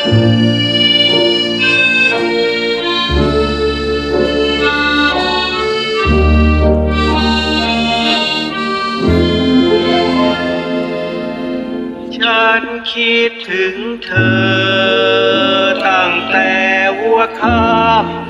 ฉันคิดถึงเธอตั้งแต่หัวค่ำ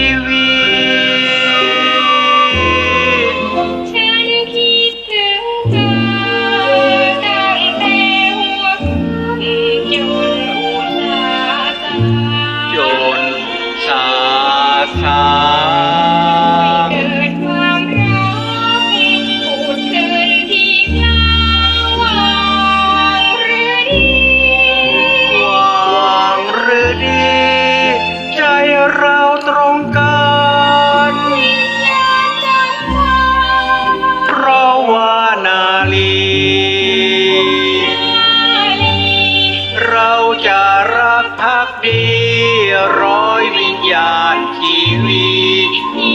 มีร้อยวิญญาณทีวี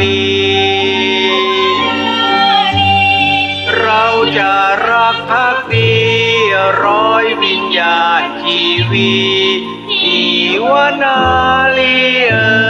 ลี เราจะรักพักดีร้อยวิญญาณชีวีทีวนาลีเอ